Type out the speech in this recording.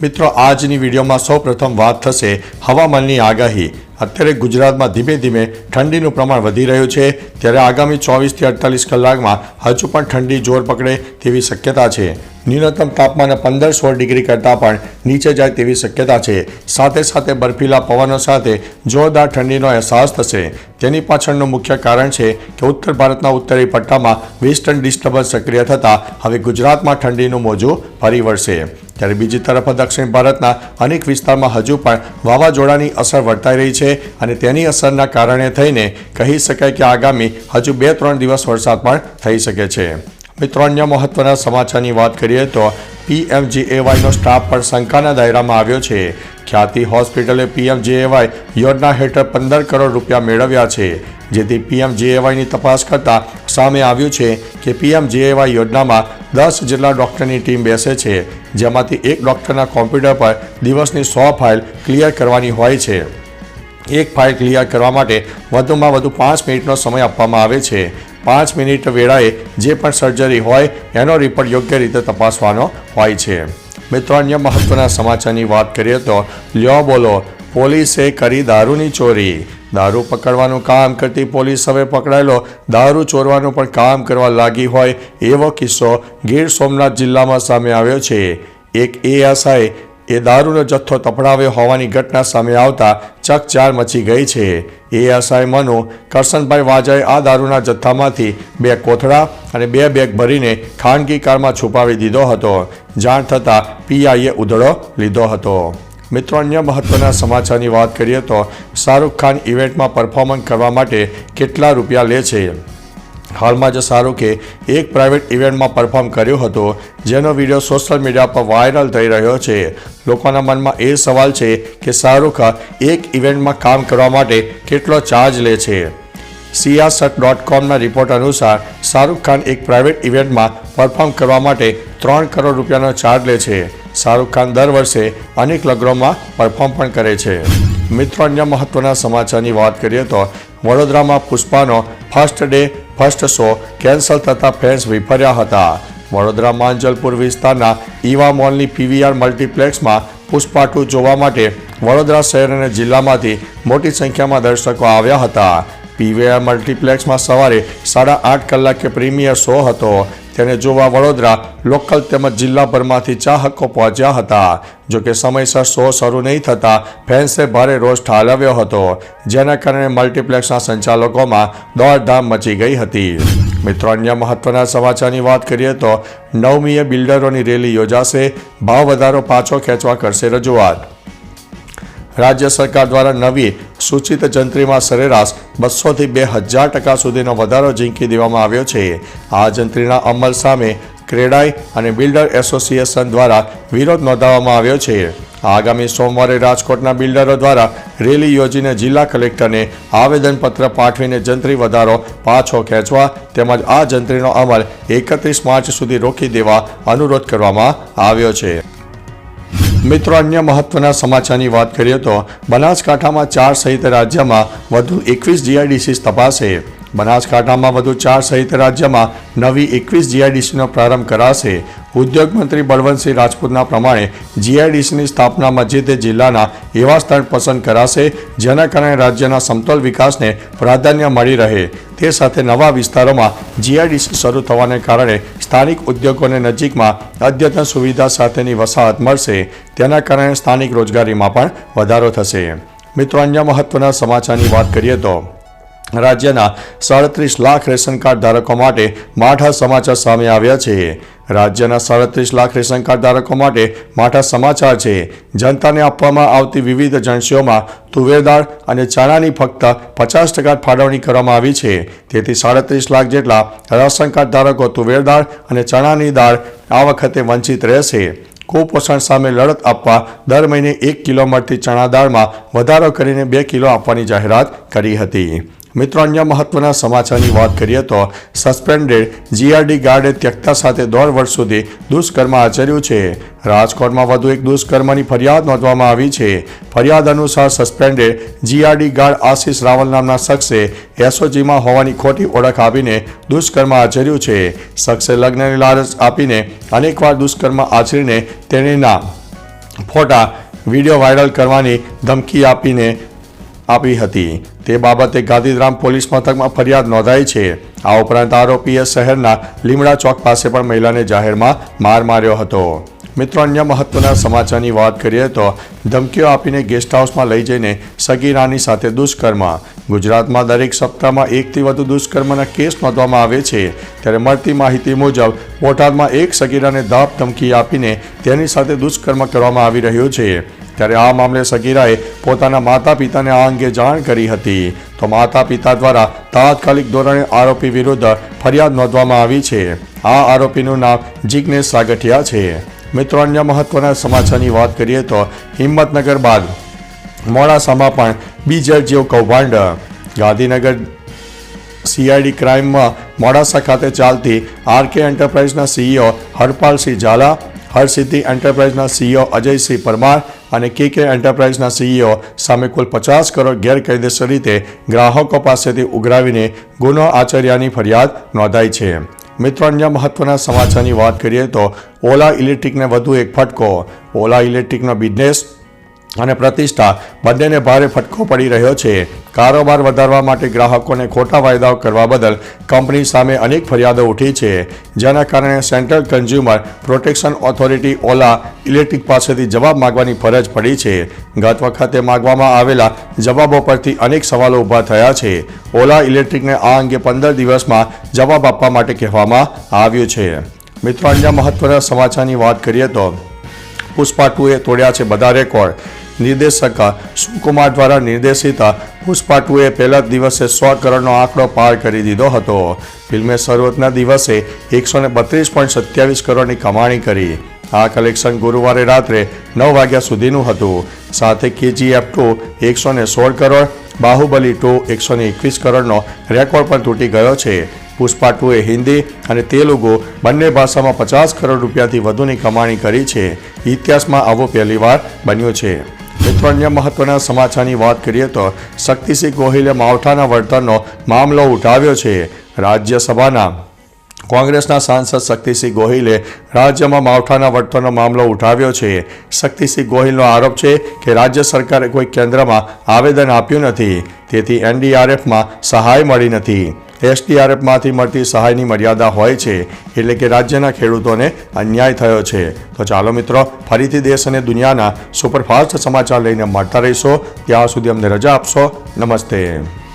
મિત્રો, આજની વિડીયોમાં સૌ પ્રથમ વાત થશે હવામાનની આગાહી. અત્યારે ગુજરાતમાં ધીમે ધીમે ઠંડીનું પ્રમાણ વધી રહ્યું છે. ત્યારે આગામી ચોવીસથી અડતાલીસ કલાકમાં હજુ પણ ઠંડી જોર પકડે તેવી શક્યતા છે. ન્યૂનતમ તાપમાન પંદર સોળ ડિગ્રી કરતાં પણ નીચે જાય તેવી શક્યતા છે. સાથે સાથે બર્ફીલા પવનો સાથે જોરદાર ઠંડીનો અહેસાસ થશે. તેની પાછળનું મુખ્ય કારણ છે કે ઉત્તર ભારતના ઉત્તરી પટ્ટામાં વેસ્ટર્ન ડિસ્ટર્બન્સ સક્રિય થતાં હવે ગુજરાતમાં ઠંડીનું મોજું ફરી વળશે. ત્યારે બીજી તરફ દક્ષિણ ભારતના અનેક વિસ્તારમાં હજુ પણ વાવાઝોડાની અસર વર્તાઈ રહી છે અને તેની અસરના કારણે થઈને કહી શકાય કે આગામી હજુ બે ત્રણ દિવસ વરસાદ પણ થઈ શકે છે. મિત્રો, અન્ય મહત્વના સમાચારની વાત કરીએ તો પીએમજીએવાયનો સ્ટાફ પણ શંકાના દાયરામાં આવ્યો છે. ખ્યાતિ હોસ્પિટલે પીએમજીએવાય યોજના હેઠળ પંદર કરોડ રૂપિયા મેળવ્યા છે. જેથી પીએમજીએવાયની તપાસ કરતા સામે આવ્યું છે કે પીએમજીએવાય યોજનામાં દસ જેટલા ડૉક્ટરની ટીમ બેસે છે, જેમાંથી એક ડૉક્ટરના કોમ્પ્યુટર પર દિવસની સો ફાઇલ ક્લિયર કરવાની હોય છે. એક ફાઇલ ક્લિયર કરવા માટે વધુમાં વધુ પાંચ મિનિટનો સમય આપવામાં આવે છે. પાંચ મિનિટ વેળાએ જે પણ સર્જરી હોય, એનો રિપોર્ટ યોગ્ય રીતે તપાસવાનો હોય છે. મિત્રો, અન્ય મહત્વના સમાચારની વાત કરીએ તો લ્યો બોલો, પોલીસે કરી દારૂની ચોરી. દારૂ પકડવાનું કામ કરતી પોલીસ હવે પકડાયેલો. દારૂ ચોરવાનું પણ કામ કરવા લાગી હોય એવો કિસ્સો ગીર સોમનાથ જિલ્લામાં સામે આવ્યો છે. એક એએસઆઈ એ દારૂનો જથ્થો તફડાવ્યો હોવાની ઘટના સામે આવતા ચકચાર મચી ગઈ છે. એએસઆઈ મનુ, કરશનભાઈ વાજાએ આ દારૂના જથ્થામાંથી બે કોથળા અને બે બેગ ભરીને ખાનગી કારમાં છુપાવી દીધો હતો. જાણ થતાં પીઆઈએ ઉધડો લીધો હતો. મિત્રો, અન્ય મહત્વના સમાચારની વાત કરીએ તો શાહરૂખ ખાન ઇવેન્ટમાં પરફોર્મન્સ કરવા માટે કેટલા રૂપિયા લે છે? હાલમાં જ શાહરૂખે એક પ્રાઇવેટ ઇવેન્ટમાં પરફોર્મ કર્યો હતો, જેનો વીડિયો સોશિયલ મીડિયા પર વાયરલ થઈ રહ્યો છે. લોકોના મનમાં એ સવાલ છે કે શાહરૂખ એક ઇવેન્ટમાં કામ કરવા માટે કેટલો ચાર્જ લે છે? સિયાસત ડોટ કોમના રિપોર્ટ અનુસાર, શાહરૂખ ખાન એક પ્રાઇવેટ ઇવેન્ટમાં પરફોર્મ કરવા માટે ત્રણ કરોડ રૂપિયાનો ચાર્જ લે છે. શાહરૂખ ખાન દર વર્ષે અનેક લગ્નોમાં પરફોર્મ પણ કરે છે. મિત્રો, અન્ય મહત્વના સમાચારની વાત કરીએ તો વડોદરામાં પુષ્પાનો first day first show cancel થતાં ફેન્સ વિફર્યા હતા. વડોદરા માંજલપુર વિસ્તારના ઈવા મોલની પીવીઆર મલ્ટીપ્લેક્સમાં પુષ્પા ટુ જોવા માટે વડોદરા શહેર અને જિલ્લામાંથી મોટી સંખ્યામાં દર્શકો આવ્યા હતા. પીવીઆર મલ્ટીપ્લેક્સમાં સવારે સાડા આઠ કલાકે પ્રીમિયર શો હતો. તેને જોવા વડોદરા લોકલ તેમજ જિલ્લાભરમાંથી ચાહકો પહોંચ્યા હતા. જોકે સમયસર શો શરૂ નહીં થતાં ફેન્સે ભારે રોષ ઠાલવ્યો હતો, જેના કારણે મલ્ટીપ્લેક્સના સંચાલકોમાં દોડધામ મચી ગઈ હતી. મિત્રો, અન્ય મહત્વના સમાચારની વાત કરીએ તો નવમીએ બિલ્ડરોની રેલી યોજાશે, ભાવ વધારો પાછો ખેંચવા કરશે રજૂઆત. રાજ્ય સરકાર દ્વારા નવી સૂચિત જંત્રીમાં સરેરાશ બસોથી બે હજાર ટકા સુધીનો વધારો ઝીંકી દેવામાં આવ્યો છે. આ જંત્રીના અમલ સામે ક્રેડાઈ અને બિલ્ડર એસોસિએશન દ્વારા વિરોધ નોંધાવવામાં આવ્યો છે. આગામી સોમવારે રાજકોટના બિલ્ડરો દ્વારા રેલી યોજીને જિલ્લા કલેક્ટરને આવેદનપત્ર પાઠવીને જંત્રી વધારો પાછો ખેંચવા તેમજ આ જંત્રીનો અમલ એકત્રીસ માર્ચ સુધી રોકી દેવા અનુરોધ કરવામાં આવ્યો છે. મિત્રો, અન્ય મહત્વના સમાચારની વાત કરીએ તો બનાસકાંઠામાં ચાર સહિત રાજ્યમાં વધુ એકવીસ જીઆઈડીસી તપાસે. બનાસકાંઠામાં વધુ ચાર સહિત રાજ્યમાં નવી એકવીસ જીઆઈડીસીનો પ્રારંભ કરાશે. ઉદ્યોગ મંત્રી બળવંતસિંહ રાજપૂતના પ્રમાણે જીઆઈડીસીની સ્થાપનામાં જે તે જિલ્લાના એવા સ્થળ પસંદ કરાશે, જેના કારણે રાજ્યના સમતોલ વિકાસને પ્રાધાન્ય મળી રહે. તે સાથે નવા વિસ્તારોમાં જીઆઈડીસી શરૂ થવાને કારણે સ્થાનિક ઉદ્યોગોને નજીકમાં અદ્યતન સુવિધા સાથેની વસાહત મળશે. તેના કારણે સ્થાનિક રોજગારીમાં પણ વધારો થશે. મિત્રો, અન્ય મહત્વના સમાચારની વાત કરીએ તો રાજ્યના સાડત્રીસ લાખ રેશન કાર્ડ ધારકો માટે માઠા સમાચાર સામે આવ્યા છે. રાજ્યના સાડત્રીસ લાખ રેશન કાર્ડ ધારકો માટે માઠા સમાચાર છે. જનતાને આપવામાં આવતી વિવિધ એજન્સીઓમાં તુવેર દાળ અને ચણાની ફક્ત પચાસ ટકા ફાળવણી કરવામાં આવી છે. તેથી સાડત્રીસ લાખ જેટલા રાશન કાર્ડ ધારકો તુવેર દાળ અને ચણાની દાળ આ વખતે વંચિત રહેશે. કુપોષણ સામે લડત આપવા દર મહિને એક કિલો મળતી ચણા દાળમાં વધારો કરીને બે કિલો આપવાની જાહેરાત કરી હતી. મિત્રો, અન્ય મહત્વના સમાચારની વાત કરીએ તો સસ્પેન્ડેડ જીઆરડી ગાર્ડે ત્યક્તા સાથે દોઢ વર્ષ સુધી દુષ્કર્મ આચર્યું છે. રાજકોટમાં વધુ એક દુષ્કર્મની ફરિયાદ નોંધવામાં આવી છે. ફરિયાદ અનુસાર suspended GRD guard Ashish Raval નામના શખ્સે એસઓજીમાં હોવાની ખોટી ઓળખ આપીને દુષ્કર્મ આચર્યું છે. શખ્સે લગ્નની લાલચ આપીને અનેકવાર દુષ્કર્મ આચરીને તેણીના ફોટા વીડિયો વાયરલ કરવાની ધમકી આપીને આપી હતી. તે બાબતે ગાંધીધામ પોલીસ મથકમાં ફરિયાદ નોંધાઈ છે. આ ઉપરાંત આરોપીએ શહેરના લીમડા ચોક પાસે પણ મહિલાને જાહેરમાં માર માર્યો હતો. મિત્રો, અન્ય મહત્વના સમાચારની વાત કરીએ તો ધમકીઓ આપીને ગેસ્ટ હાઉસમાં લઈ જઈને સગીરાની સાથે દુષ્કર્મ. ગુજરાતમાં દરેક સપ્તાહમાં એકથી વધુ દુષ્કર્મના કેસ નોંધવામાં આવે છે. ત્યારે મળતી માહિતી મુજબ, બોટાદમાં એક સગીરાને ધાપ ધમકી આપીને તેની સાથે દુષ્કર્મ કરવામાં આવી રહ્યું છે. ત્યારે આ મામલે સગીરાએ પોતાના માતા પિતાને આ અંગે જાણ કરી હતી. તો માતા પિતા દ્વારા તાત્કાલિક ધોરણે આરોપી વિરુદ્ધ ફરિયાદ નોંધવામાં આવી છે. આ આરોપીનું નામ જિગ્નેશ સાગઠિયા છે. મિત્રો, અન્ય મહત્વના સમાચારની વાત કરીએ તો હિંમતનગર બાદ મોડાસામાં પણ બીજર જેવું કૌભાંડ. ગાંધીનગર સીઆઈડી ક્રાઇમમાં મોડાસા ખાતે ચાલતી આરકે એન્ટરપ્રાઇઝના સીઈઓ હરપાલસિંહ ઝાલા, હરસિદ્ધિ એન્ટરપ્રાઇઝના સીઈઓ અજયસિંહ પરમાર અને કે કે એન્ટરપ્રાઇઝના સીઈઓ સામે કુલ પચાસ કરોડ ગેરકાયદેસર રીતે ગ્રાહકો પાસેથી ઉઘરાવીને ગુનો આચર્યાની ફરિયાદ નોંધાઈ છે. મિત્રો, અન્ય મહત્વના સમાચારની વાત કરીએ તો ઓલા ઇલેક્ટ્રિકને વધુ એક ફટકો. ઓલા ઇલેક્ટ્રિકનો બિઝનેસ અને પ્રતિષ્ઠા બંનેને ભારે ફટકો પડી રહ્યો છે. કારોબાર વધારવા માટે ગ્રાહકોને ખોટા વાયદાઓ કરવા બદલ કંપની સામે અનેક ફરિયાદો ઉઠી છે. જેના કારણે central consumer protection authority Ola electric પાસેથી જવાબ માગવાની ફરજ પડી છે. ગત વખતે માંગવામાં આવેલા જવાબો પરથી અનેક સવાલો ઊભા થયા છે. ઓલા ઇલેક્ટ્રિકને આ અંગે પંદર દિવસમાં જવાબ આપવા માટે કહેવામાં આવ્યું છે. મિત્રો, અન્ય મહત્વના સમાચારની વાત કરીએ તો પુષ્પા ટુએ તોડ્યા છે બધા રેકોર્ડ. નિર્દેશક સુકુમાર દ્વારા નિર્દેશિત પુષ્પા ટુએ પહેલા જ દિવસે સો કરોડનો આંકડો પાર કરી દીધો હતો. ફિલ્મે શરૂઆતના દિવસે એકસો ને બત્રીસ પોઈન્ટ સત્યાવીસ કરોડની કમાણી કરી. આ કલેક્શન ગુરુવારે રાત્રે નવ વાગ્યા સુધીનું હતું. સાથે કેજીએફ ટુ એકસો ને સોળ કરોડ, બાહુબલી ટુ એકસો ને એકવીસ કરોડનો રેકોર્ડ પણ તૂટી ગયો છે. પુષ્પા ટુએ હિન્દી અને તેલુગુ બંને ભાષામાં પચાસ કરોડ રૂપિયાથી વધુની કમાણી કરી છે. ઇતિહાસમાં આવો પહેલીવાર બન્યું છે. મિત્રો અન્ય મહત્વના સમાચારની વાત કરીએ તો શક્તિસિંહ ગોહિલે માવઠાના વળતરનો મામલો ઉઠાવ્યો છે. રાજ્યસભાના કોંગ્રેસના સાંસદ શક્તિસિંહ ગોહિલે રાજ્યમાં માવઠાના વળતરનો મામલો ઉઠાવ્યો છે. શક્તિસિંહ ગોહિલનો આરોપ છે કે રાજ્ય સરકારે કોઈ કેન્દ્રમાં આવેદન આપ્યું નથી. તેથી એનડીઆરએફમાં સહાય મળી નથી. એસડીઆરએફમાંથી મળતી સહાયની મર્યાદા હોય છે, એટલે કે રાજ્યના ખેડૂતોને અન્યાય થયો છે. તો ચાલો મિત્રો, ફરીથી દેશ અને દુનિયાના સુપરફાસ્ટ સમાચાર લઈને મળતા રહીશો. ત્યાં સુધી અમને રજા આપશો. નમસ્તે.